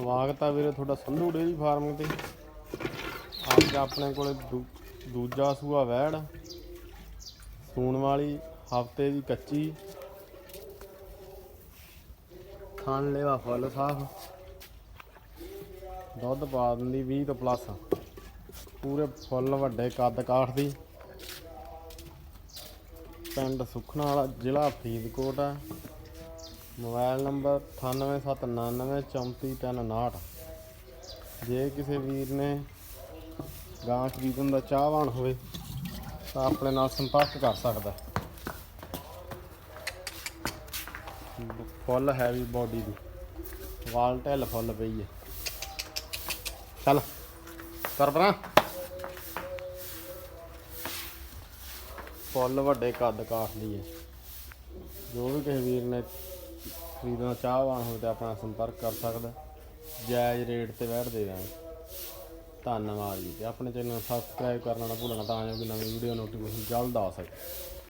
ਸਵਾਗਤ ਆ ਵੀਰੇ ਤੁਹਾਡਾ ਸੰਧੂ ਡੇਰੀ ਫਾਰਮ ਤੇ। ਅੱਜ ਆਪਣੇ ਕੋਲੇ ਦੂ- ਦੂਜਾ ਸੂਆ ਵੈੜ, ਸੂਣ ਵਾਲੀ ਹਫ਼ਤੇ ਦੀ ਕੱਚੀ। ਖਾਣ ਲੈਵਾ ਫੁੱਲ ਸਾਫ਼। ਦੁੱਧ ਪਾ ਦਿੰਦੀ 20 ਤੋਂ ਪਲੱਸ। ਪੂਰੇ ਫੁੱਲ ਵੱਡੇ ਕੱਦ ਕਾਠ ਦੀ ਪਿੰਡ ਸੁਖਣਾ ਵਾਲਾ ਜ਼ਿਲ੍ਹਾ ਫਰੀਦਕੋਟ ਆ। ਮੋਬਾਈਲ ਨੰਬਰ 9879944359 ਜੇ ਕਿਸੇ ਵੀਰ ਨੇ ਗਾਂ ਖਰੀਦਣ ਦਾ ਚਾਹਵਾਨ ਹੋਵੇ, ਤਾਂ ਆਪਣੇ ਨਾਲ ਸੰਪਰਕ ਕਰ ਸਕਦਾ। ਹੈ। ਫੁੱਲ ਹੈਵੀ ਬਾਡੀ ਦੀ। ਵਾਲ ਢਿੱਲ ਫੁੱਲ ਪਈ ਹੈ ਚੱਲ, ਕਰ ਪਰਾਂ। ਫੁੱਲ ਵੱਡੇ ਕੱਦ ਕਾਠ ਦੀ ਹੈ ਜੋ ਵੀ ਕਿਸੇ ਵੀਰ ਨੇ ਖਰੀਦਣਾ ਚਾਹਵਾਨ ਹੋਵੇ ਤਾਂ ਆਪਣਾ ਸੰਪਰਕ ਕਰ ਸਕਦਾ ਜਾਇਜ਼ ਰੇਟ ਤੇ ਬੈਠ ਦੇ ਦਾਂਗੇ। ਧੰਨਵਾਦ ਜੀ। ਤੇ ਆਪਣੇ ਚੈਨਲ ਨੂੰ ਸਬਸਕ੍ਰਾਈਬ ਕਰਨਾ ਨਾ ਭੁੱਲਣਾ ਤਾਂ ਜੋ ਕਿ ਨਵੀਂ ਵੀਡੀਓ ਨੋਟੀਫਿਕੇਸ਼ਨ ਜਲਦ ਆ ਸਕੇ।